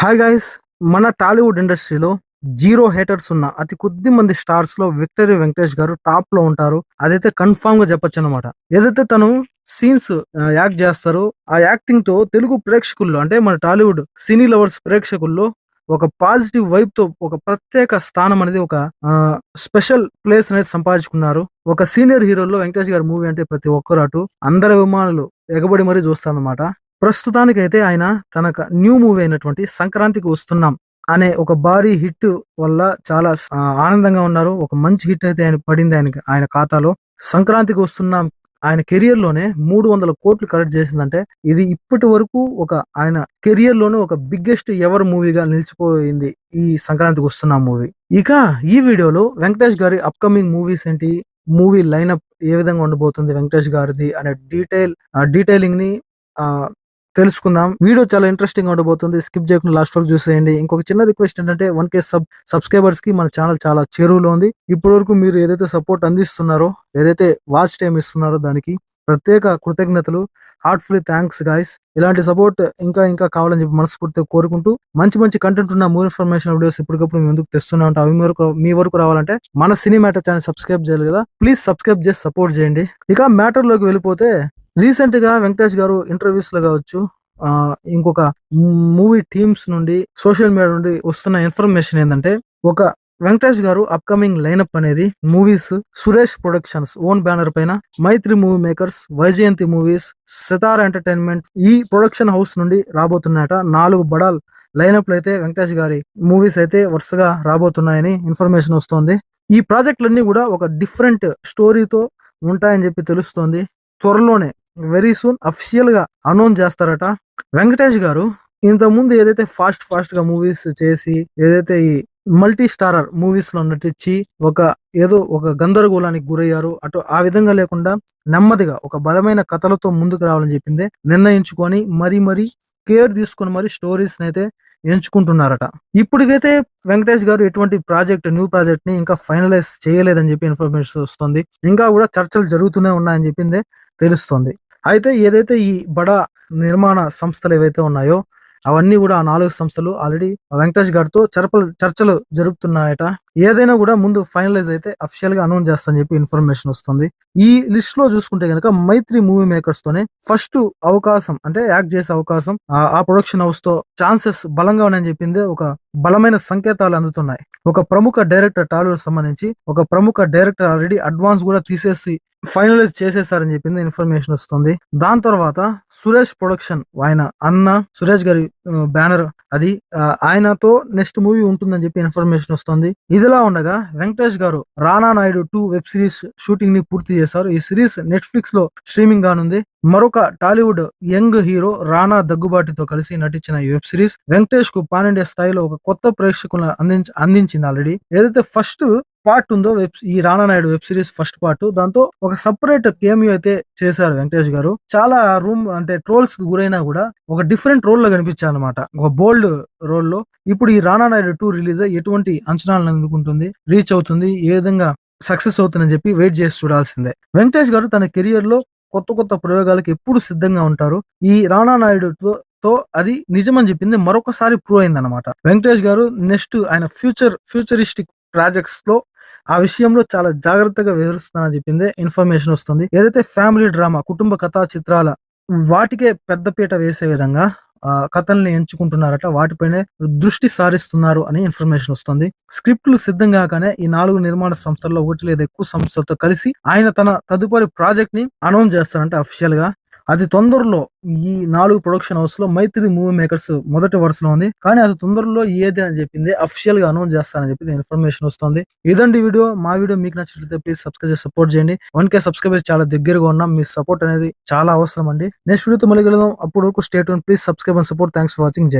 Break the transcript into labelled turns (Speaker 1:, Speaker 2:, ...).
Speaker 1: Hi guys మన టాలీవుడ్ ఇండస్ట్రీలో zero haters ఉన్న అతి కొద్ది మంది స్టార్స్లో విక్టరీ వెంకటేష్ గారు టాప్లో ఉంటారు. అదైతే కన్ఫామ్గా చెప్పొచ్చు అనమాట ఏదైతే తను సీన్స్ యాక్ట్ చేస్తారో ఆ యాక్టింగ్తో తెలుగు ప్రేక్షకుల్లో అంటే మన టాలీవుడ్ సినీ లవర్స్ ప్రేక్షకుల్లో ఒక పాజిటివ్ వైబ్తో ఒక ప్రత్యేక స్థానం అనేది ఒక స్పెషల్ ప్లేస్ అనేది సంపాదించుకున్నారు. ఒక సీనియర్ హీరోలో వెంకటేష్ గారి మూవీ అంటే ప్రతి ఒక్కరు అటు అందరి అభిమానులు ఎగబడి మరీ చూస్తారన్నమాట. ప్రస్తుతానికైతే ఆయన తన న్యూ మూవీ అయినటువంటి సంక్రాంతికి వస్తున్నాం అనే ఒక భారీ హిట్ వల్ల చాలా ఆనందంగా ఉన్నారు. ఒక మంచి హిట్ అయితే ఆయన పడింది ఆయన ఆయన ఖాతాలో. సంక్రాంతికి వస్తున్నాం. ఆయన కెరియర్లోనే మూడు వందల కోట్లు కలెక్ట్ చేసిందంటే ఇది ఇప్పటి వరకు ఒక ఆయన కెరియర్లోనే ఒక బిగ్గెస్ట్ ఎవర్ మూవీగా నిలిచిపోయింది ఈ సంక్రాంతికి వస్తున్న మూవీ. ఇక ఈ వీడియోలో వెంకటేష్ గారి అప్కమింగ్ మూవీస్ ఏంటి? మూవీ లైనప్ ఏ విధంగా ఉండబోతుంది వెంకటేష్ గారిది అనే డీటెయిల్ డీటెయిలింగ్ని ఆ తెలుసుకుందాం. వీడియో చాలా ఇంట్రెస్టింగ్గా ఉండబోతుంది. స్కిప్ చేయకుండా లాస్ట్ వరకు చూసేయండి. ఇంకొక చిన్న రిక్వెస్ట్ ఏంటంటే వన్ కే సబ్ సబ్స్క్రైబర్స్కి మన ఛానల్ చాలా చేరువలో ఉంది. ఇప్పటి వరకు మీరు ఏదైతే సపోర్ట్ అందిస్తున్నారో ఏదైతే వాచ్ టైం ఇస్తున్నారో దానికి ప్రత్యేక కృతజ్ఞతలు. హార్ట్ఫుల్లీ థ్యాంక్స్ గాయస్ ఇలాంటి సపోర్ట్ ఇంకా ఇంకా కావాలని చెప్పి మనస్ఫూర్తిగా కోరుకుంటూ మంచి మంచి కంటెంట్ ఉన్న మూవీ ఇన్ఫర్మేషన్ వీడియోస్ ఇప్పటికప్పుడు మేము ఎందుకు తెస్తూనే ఉంటాం అవి మీ వరకు మీ వరకు రావాలంటే మన సినిమాటో ఛానల్ సబ్స్క్రైబ్ చేయాలి కదా. ప్లీజ్ సబ్స్క్రైబ్ చేసి సపోర్ట్ చేయండి. ఇక మ్యాటర్లోకి వెళ్ళిపోతే రీసెంట్గా వెంకటేష్ గారు ఇంటర్వ్యూస్లో కావచ్చు ఆ, ఇంకొక మూవీ టీమ్స్ నుండి సోషల్ మీడియా నుండి వస్తున్న ఇన్ఫర్మేషన్ ఏంటంటే ఒక వెంకటేష్ గారు అప్కమింగ్ లైనప్ అనేది movies Suresh productions own banner పైన Mythri movie makers Vyjayanthi movies Sithara entertainment ఈ ప్రొడక్షన్ హౌస్ నుండి రాబోతున్నాయట. నాలుగు బడాల్ లైనప్లు అయితే వెంకటేష్ గారి మూవీస్ అయితే వరుసగా రాబోతున్నాయని ఇన్ఫర్మేషన్ వస్తోంది. ఈ ప్రాజెక్టులన్నీ కూడా ఒక డిఫరెంట్ స్టోరీతో ఉంటాయని చెప్పి తెలుస్తోంది. త్వరలోనే వెరీ సూన్ అఫిషియల్గా అనౌన్స్ చేస్తారట. వెంకటేష్ గారు ఇంతకుముందు ముందు ఏదైతే ఫాస్ట్ ఫాస్ట్గా మూవీస్ చేసి ఏదైతే ఈ మల్టీ స్టారర్ మూవీస్లో నటించి ఒక ఏదో ఒక గందరగోళానికి గురయ్యారు అటు ఆ విధంగా లేకుండా నెమ్మదిగా ఒక బలమైన కథలతో ముందుకు రావాలని చెప్పిందే నిర్ణయించుకొని మరీ మరీ కేర్ తీసుకొని మరి స్టోరీస్ అయితే ఎంచుకుంటున్నారట. ఇప్పటికైతే వెంకటేష్ గారు ఎటువంటి ప్రాజెక్ట్ న్యూ ప్రాజెక్ట్ని ఇంకా ఫైనలైజ్ చేయలేదని చెప్పి ఇన్ఫర్మేషన్ వస్తుంది. ఇంకా కూడా చర్చలు జరుగుతూనే ఉన్నాయని చెప్పిందే తెలుస్తుంది. అయితే ఏదైతే ఈ బడా నిర్మాణ సంస్థలు ఏవైతే ఉన్నాయో అవన్నీ కూడా ఆ నాలుగు సంస్థలు ఆల్రెడీ వెంకటేష్ గారితో చర్పలు చర్చలు జరుపుతున్నాయట. ఏదైనా కూడా ముందు ఫైనలైజ్ అయితే అఫిషియల్గా అనౌన్స్ చేస్తానని చెప్పి ఇన్ఫర్మేషన్ వస్తుంది. ఈ లిస్ట్లో చూసుకుంటే కనుక మైత్రి మూవీ మేకర్స్ తోనే ఫస్ట్ అవకాశం అంటే యాక్ట్ చేసే అవకాశం ఆ- ప్రొడక్షన్ హౌస్తో ఛాన్సెస్ బలంగా ఉన్నాయని చెప్పింది ఒక బలమైన సంకేతాలు అందుతున్నాయి. ఒక ప్రముఖ డైరెక్టర్ టాలీవుడ్ సంబంధించి ఒక ప్రముఖ డైరెక్టర్ ఆల్రెడీ అడ్వాన్స్ కూడా తీసేసి ఫైనలైజ్ చేసేసారని చెప్పింది ఇన్ఫర్మేషన్ వస్తుంది. దాని తర్వాత సురేష్ ప్రొడక్షన్ ఆయన అన్న సురేష్ గారి బ్యానర్ అది ఆయనతో నెక్స్ట్ మూవీ ఉంటుందని చెప్పి ఇన్ఫర్మేషన్ వస్తుంది. ఇదిలా ఉండగా Venkatesh garu Rana Naidu two web series షూటింగ్ని పూర్తి చేశారు. ఈ సిరీస్ నెట్ఫ్లిక్స్లో స్ట్రీమింగ్ కానుంది. మరొక టాలీవుడ్ యంగ్ హీరో రానా దగ్గుబాటితో కలిసి నటించిన ఈ వెబ్ సిరీస్ వెంకటేష్కు పాన్ ఇండియా స్థాయిలో ఒక కొత్త ప్రేక్షకులను అందించి అందించింది ఆల్రెడీ ఏదైతే ఫస్ట్ పార్ట్ ఉందో వెబ్ ఈ Rana Naidu web series first part. దాంతో ఒక సపరేట్ కేమియో అయితే చేశారు వెంకటేష్ గారు. చాలా రూమ్ అంటే ట్రోల్స్కి గురైనా కూడా ఒక డిఫరెంట్ రోల్లో కనిపించారు అనమాట ఒక బోల్డ్ రోల్లో. ఇప్పుడు ఈ రానా నాయుడు టూ రిలీజ్ అయ్యి ఎటువంటి అంచనాలను అందుకుంటుంది రీచ్ అవుతుంది ఏ విధంగా సక్సెస్ అవుతుందని చెప్పి వెయిట్ చేసి చూడాల్సిందే. వెంకటేష్ గారు తన కెరియర్లో కొత్త కొత్త ప్రయోగాలకు ఎప్పుడు సిద్ధంగా ఉంటారు? ఈ రానా నాయుడు తో అది నిజమని చెప్పింది మరొకసారి ప్రూవ్ అయింది అనమాట వెంకటేష్ గారు నెక్స్ట్ ఆయన ఫ్యూచర్ ఫ్యూచరిస్టిక్ ప్రాజెక్ట్స్లో ఆ విషయంలో చాలా జాగ్రత్తగా వివరిస్తానని చెప్పింది. ఇన్ఫర్మేషన్ వస్తుంది. ఏదైతే ఫ్యామిలీ డ్రామా కుటుంబ కథా చిత్రాల వాటికే పెద్దపీట వేసే విధంగా ఆ, కథల్ని ఎంచుకుంటున్నారట వాటిపైనే దృష్టి సారిస్తున్నారు అని ఇన్ఫర్మేషన్ వస్తుంది. స్క్రిప్ట్లు సిద్ధం కాగానే ఈ నాలుగు నిర్మాణ సంస్థల్లో ఒకటి లేదా ఎక్కువ సంస్థలతో కలిసి ఆయన తన తదుపరి ప్రాజెక్ట్ని అనౌన్స్ చేస్తారంట అఫీషియల్గా. అది తొందరలో ఈ నాలుగు ప్రొడక్షన్ హౌస్లో మైత్రి మూవీ మేకర్స్ మొదటి వరుసలో ఉంది. కానీ అది తొందరలో ఏది అని చెప్పింది అఫిషియల్గా అనౌన్స్ చేస్తానని చెప్పి ఇన్ఫర్మేషన్ వస్తుంది. ఇదండి వీడియో. మా వీడియో మీకు నచ్చినట్లయితే ప్లీజ్ సబ్స్క్రైబ్ చేసి సపోర్ట్ చేయండి. వన్ కే సబ్స్క్రైబర్స్ చాలా దగ్గరగా ఉన్నాం మీ సపోర్ట్ అనేది చాలా అవసరం అండి. నెక్స్ట్ వీడియోతో మళ్ళీ కలుద్దాం. అప్పుడు వరకు state please subscribe and support thanks for watching జై